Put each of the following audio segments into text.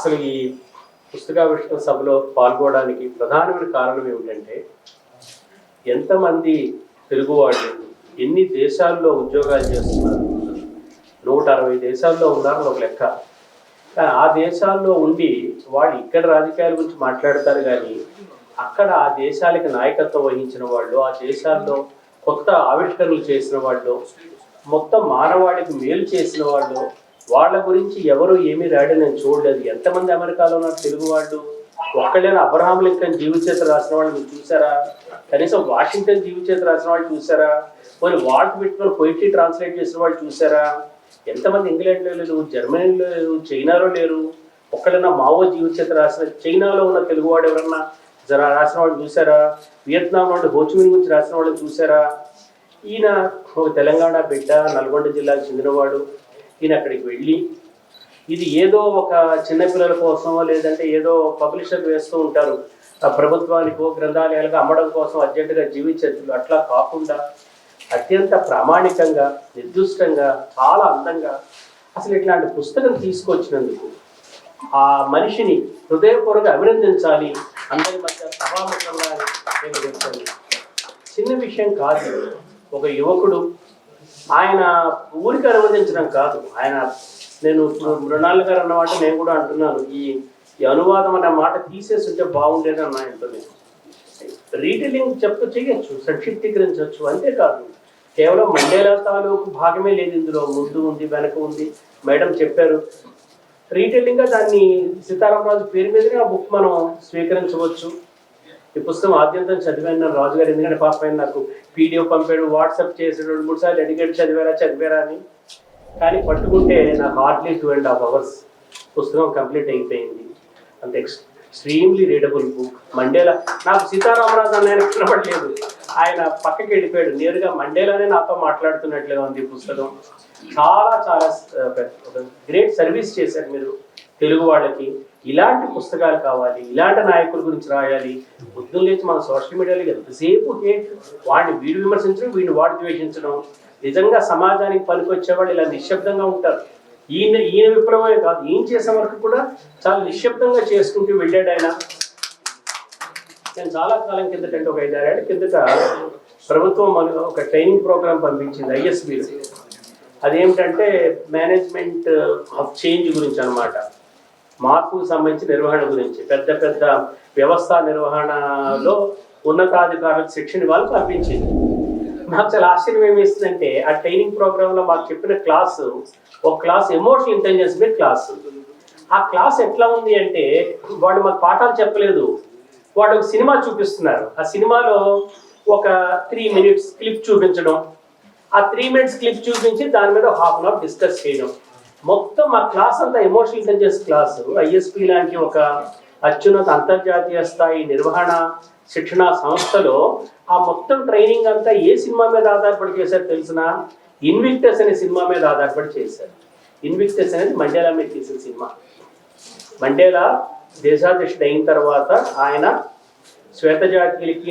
అసలు ఈ పుస్తకావిష్కరణ సభలో పాల్గొనడానికి ప్రధానమైన కారణం ఏమిటంటే ఎంతమంది తెలుగు వాళ్ళు ఎన్ని దేశాల్లో ఉద్యోగాలు చేస్తున్నారు? నూట అరవై దేశాల్లో ఉన్నారని ఒక లెక్క. కానీ ఆ దేశాల్లో ఉండి వాళ్ళు ఇక్కడ రాజకీయాల గురించి మాట్లాడతారు కానీ అక్కడ ఆ దేశాలకి నాయకత్వం వహించిన వాళ్ళు ఆ దేశాల్లో కొత్త ఆవిష్కరణలు చేసిన వాళ్ళు మొత్తం మానవాళికి మేలు చేసిన వాళ్ళు వాళ్ళ గురించి ఎవరు ఏమీ రాయడం నేను చూడలేదు. ఎంతమంది అమెరికాలో ఉన్నారు తెలుగు వాళ్ళు? ఒక్కళ్ళైనా అబ్రహాం లింకన్ జీవిచేత రాసిన వాళ్ళు మీరు చూసారా? కనీసం వాషింగ్టన్ జీవిచేత రాసిన వాళ్ళు చూసారా? కొన్ని వాల్ట్ పెట్టుకొని పొయిట్రీ ట్రాన్స్లేట్ చేసిన వాళ్ళు చూసారా? ఎంతమంది ఇంగ్లాండ్లో లేరు జర్మనీలో లేరు చైనాలో లేరు? ఒక్కడైనా మావో జీవిచేత రాసిన చైనాలో ఉన్న తెలుగువాడు ఎవరన్నా జర రాసిన వాళ్ళు చూసారా? వియత్నాం నుండి హోచిమిన్ గురించి రాసిన వాళ్ళని చూసారా? ఈయన ఒక తెలంగాణ బిడ్డ నల్గొండ జిల్లాకు చెందినవాడు. ఈయన అక్కడికి వెళ్ళి ఇది ఏదో ఒక చిన్నపిల్లల కోసం లేదంటే ఏదో పబ్లిషర్ వేస్తూ ఉంటారు. ఆ ప్రభుత్వానికో గ్రంథాలయాలకు అమ్మడం కోసం అర్జెంటుగా జీవించచ్చు అట్లా కాకుండా అత్యంత ప్రామాణికంగా నిర్దిష్టంగా చాలా అందంగా అసలు ఇట్లాంటి పుస్తకం తీసుకొచ్చినందుకు ఆ మనిషిని హృదయపూర్వక అభినందించాలి. అందరి మధ్య సభాముఖంగా నేను చెప్తాను. చిన్న విషయం కాదు. ఒక యువకుడు ఆయన ఊరికి అనువదించడం కాదు. ఆయన నేను ఇప్పుడు గారు అన్నమాట నేను కూడా అంటున్నాను. ఈ ఈ అనువాదం అనే మాట తీసేసి ఉంటే బాగుండేది అన్న ఇంటర్వ్యూ రీటైలింగ్ చెప్తూ చేయొచ్చు సంక్షిప్తీకరించవచ్చు అంతేకాదు. కేవలం మండేలా తాలూకు భాగమే లేదు ఇందులో. ముందు ఉంది వెనక ఉంది. మేడం చెప్పారు. రీటైలింగ్గా దాన్ని సీతారామరాజు పేరు మీదనే ఆ బుక్ మనం స్వీకరించవచ్చు. ఈ పుస్తకం ఆద్యంతం చదివాను నేను రాజుగారు ఎందుకంటే పాప ఆయన నాకు పీడిఎఫ్ పంపాడు వాట్సాప్ చేసి రెండు మూడు సార్లు అడిగాడు చదివారా చదివారా అని. కానీ పట్టుకుంటే నాకు hardly two and half hours పుస్తకం కంప్లీట్ అయిపోయింది. అంత ఎక్స్ట్రీమ్లీ రీడబుల్ బుక్. మండేలా నాకు సీతారామరాజు అన్న ఆయన కనబడలేదు. ఆయన పక్కకి వెళ్ళిపోయాడు. నేరుగా మండేలానే నాతో మాట్లాడుతున్నట్లుగా ఉంది ఈ పుస్తకం. చాలా చాలా గ్రేట్ సర్వీస్ చేశారు మీరు. తెలుగు వాళ్ళకి ఇలాంటి పుస్తకాలు కావాలి ఇలాంటి నాయకుల గురించి రాయాలి. బుద్ధులు లేచి మన సోషల్ మీడియాలో ఎంతసేపు హేట్ వాడిని వీడు విమర్శించడం వీడిని వాడు ద్వేషించడం. నిజంగా సమాజానికి పనికొచ్చేవాళ్ళు ఇలా నిశ్శబ్దంగా ఉంటారు. ఈయన ఈయన విప్లవమే కాదు ఏం చేసే వరకు కూడా చాలా నిశ్శబ్దంగా చేసుకుంటూ వెళ్ళాడు ఆయన. నేను చాలా కాలం కిందట ఒక ఐదారేళ్ళ కిందట ప్రభుత్వం మన ఒక ట్రైనింగ్ ప్రోగ్రామ్ పంపించింది ఐఎస్బిలో. అదేమిటంటే మేనేజ్మెంట్ ఆఫ్ చేంజ్ గురించి అన్నమాట. మార్పుకు సంబంధించి నిర్వహణ గురించి పెద్ద పెద్ద వ్యవస్థ నిర్వహణలో ఉన్నతాధికారులకు శిక్షణ వాళ్ళు పంపించింది. నాకు చాలా ఆశ్చర్యం ఏమి ఇస్తుందంటే ఆ ట్రైనింగ్ ప్రోగ్రాంలో మాకు చెప్పిన క్లాసు ఒక క్లాస్ ఎమోషనల్ ఇంటెలిజెన్స్ మీద క్లాసు. ఆ క్లాస్ ఎట్లా ఉంది అంటే వాళ్ళు మాకు పాఠాలు చెప్పలేదు. వాళ్ళు ఒక సినిమా చూపిస్తున్నారు. ఆ సినిమాలో ఒక త్రీ మినిట్స్ క్లిప్ చూపించడం. ఆ త్రీ మినిట్స్ క్లిప్ చూపించి దాని మీద హాఫ్ అన్ అవర్ డిస్కస్ చేయడం. మొత్తం ఆ క్లాస్ అంతా ఎమోషనల్ ఇంటెలిజెన్స్ క్లాస్ ఐఎస్పి లాంటి ఒక అత్యున్నత అంతర్జాతీయ స్థాయి నిర్వహణ శిక్షణ సంస్థలో ఆ మొత్తం ట్రైనింగ్ అంతా ఏ సినిమా మీద ఆధారపడి చేశారు తెలిసిన? ఇన్విక్టస్ అనే సినిమా మీద ఆధారపడి చేశారు. ఇన్విక్టస్ అనేది మండేలా మీద తీసిన సినిమా. మండేలా దేశాధ్యక్షుడు అయిన తర్వాత ఆయన శ్వేత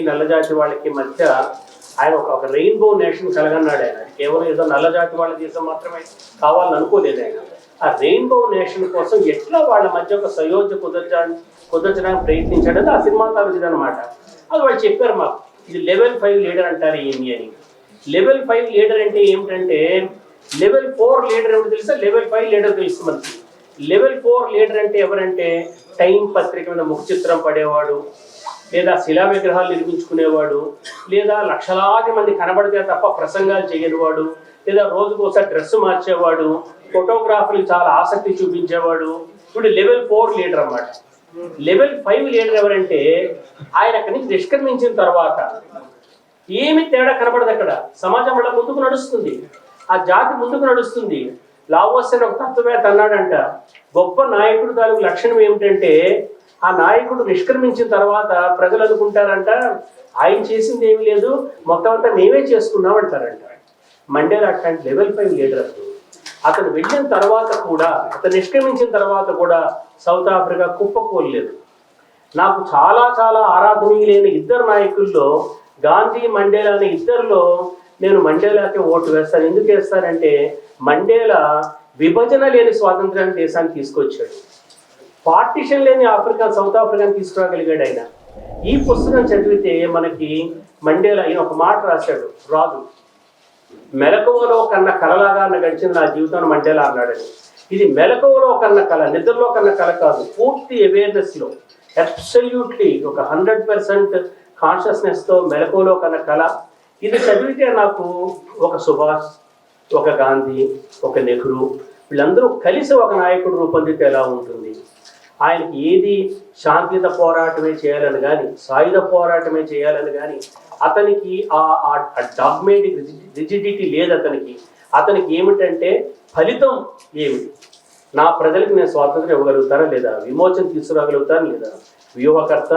నల్లజాతి వాళ్ళకి మధ్య ఆయన ఒక ఒక రెయిన్బో నేషన్ కలగన్నాడు ఆయన. కేవలం ఏదో నల్లజాతి వాళ్ళ దేశం మాత్రమే కావాలని అనుకోలేదు ఆయన. ఆ రెయిన్బో నేషన్ కోసం ఎట్లా వాళ్ళ మధ్య ఒక సయోధ్య కుదర్చడానికి కుదర్చడానికి ప్రయత్నించాడని ఆ సినిమా తాలూకు అనమాట అది వాళ్ళు చెప్పారు మాకు. ఇది లెవెల్ ఫైవ్ లీడర్ అంటారు ఏంటి అని. లెవెల్ ఫైవ్ లీడర్ అంటే ఏమిటంటే లెవెల్ ఫోర్ లీడర్ ఏమిటి తెలుసా? లెవెల్ ఫైవ్ లీడర్ తెలుసు మనకి. లెవెల్ ఫోర్ లీడర్ అంటే ఎవరంటే టైం పత్రిక మీద ముఖ చిత్రం పడేవాడు లేదా శిలా విగ్రహాలు నిర్మించుకునేవాడు లేదా లక్షలాది మంది కనబడితే తప్ప ప్రసంగాలు చేయనివాడు లేదా రోజుకు ఒకసారి డ్రెస్ మార్చేవాడు ఫోటోగ్రాఫర్లు చాలా ఆసక్తి చూపించేవాడు. ఇప్పుడు లెవెల్ ఫోర్ లీడర్ అన్నమాట. లెవెల్ ఫైవ్ లీడర్ ఎవరంటే ఆయన అక్కడి నుంచి నిష్క్రమించిన తర్వాత ఏమి తేడా కనబడదు అక్కడ. సమాజం వల్ల ముందుకు నడుస్తుంది. ఆ జాతి ముందుకు నడుస్తుంది. లావోస్ అని ఒక తత్వవేత్త అన్నాడంట. గొప్ప నాయకుడు తాలూకు లక్షణం ఏమిటంటే ఆ నాయకుడు నిష్క్రమించిన తర్వాత ప్రజలు అనుకుంటారంట ఆయన చేసింది ఏమీ లేదు మొత్తం అంతా మేమే చేసుకున్నాం అంటారంట. మండేలా అట్లాంటి లెవెల్ ఫైవ్ లీడర్ అతను. అతను వెళ్ళిన తర్వాత కూడా అతను నిష్క్రమించిన తర్వాత కూడా సౌత్ ఆఫ్రికా కుప్పకూలలేదు. నాకు చాలా చాలా ఆరాధనీయులైన ఇద్దరు నాయకుల్లో గాంధీ మండేలా అనే ఇద్దరిలో నేను మండేలాకే ఓటు వేస్తాను. ఎందుకు వేస్తానంటే మండేలా విభజన లేని స్వాతంత్రాన్ని దేశాన్ని తీసుకొచ్చాడు. పార్టీషన్ లేని ఆఫ్రికా సౌత్ ఆఫ్రికాని తీసుకురాగలిగాడు ఆయన. ఈ పుస్తకం చదివితే మనకి మండేలా ఈయన ఒక మాట రాశాడు రాజు మెలకువలో కన్న కలలాగా అన్న గడిచిన నా జీవితాన్ని మండేలా అన్నాడని. ఇది మెలకువలో కన్న కళ నిద్రలో కన్న కళ కాదు పూర్తి అవేర్నెస్లో అబ్సల్యూట్లీ ఒక హండ్రెడ్ పర్సెంట్ కాన్షియస్నెస్తో మెలకువలో కన్న కళ ఇది చదివితే నాకు ఒక సుభాష్ ఒక గాంధీ ఒక నెహ్రూ వీళ్ళందరూ కలిసి ఒక నాయకుడు రూపొందితే ఎలా ఉంటుంది? ఆయనకి ఏది శాంతియుత పోరాటమే చేయాలని కానీ సాయుధ పోరాటమే చేయాలని కానీ అతనికి ఆ డాగ్మేటిక్ రిజిడిటీ లేదు అతనికి. అతనికి ఏమిటంటే ఫలితం ఏమిటి? నా ప్రజలకు నేను స్వాతంత్రం ఇవ్వగలుగుతారా లేదా? విమోచన తీసుకురాగలుగుతారా లేదా? వ్యూహకర్త?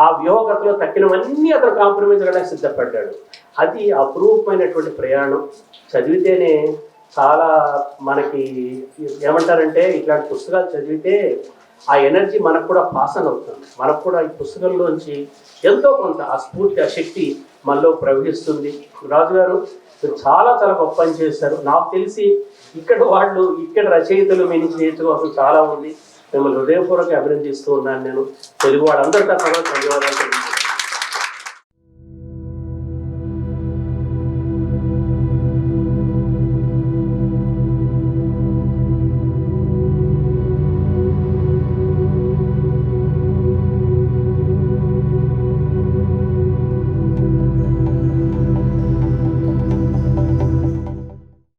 ఆ వ్యూహకర్తలో తక్కినవన్నీ అతను కాంప్రమైజ్ అవ్వడానికి సిద్ధపడ్డాడు. అది అపురూపమైనటువంటి ప్రయాణం. చదివితేనే చాలా మనకి ఏమంటారంటే ఇట్లాంటి పుస్తకాలు చదివితే ఆ ఎనర్జీ మనకు కూడా పాసన్ అవుతుంది. మనకు కూడా ఈ పుస్తకంలోంచి ఎంతో కొంత ఆ స్ఫూర్తి ఆ శక్తి మనలో ప్రవహిస్తుంది. రాజుగారు మీరు చాలా చాలా గొప్ప పని చేశారు. నాకు తెలిసి ఇక్కడ వాళ్ళు ఇక్కడ రచయితలు మీ నుంచి నేర్చుకోవాల్సిన చాలా ఉంది. మిమ్మల్ని హృదయపూర్వక అభినందిస్తూ ఉన్నాను నేను. తెలుగు వాళ్ళందరికీ ధన్యవాదాలు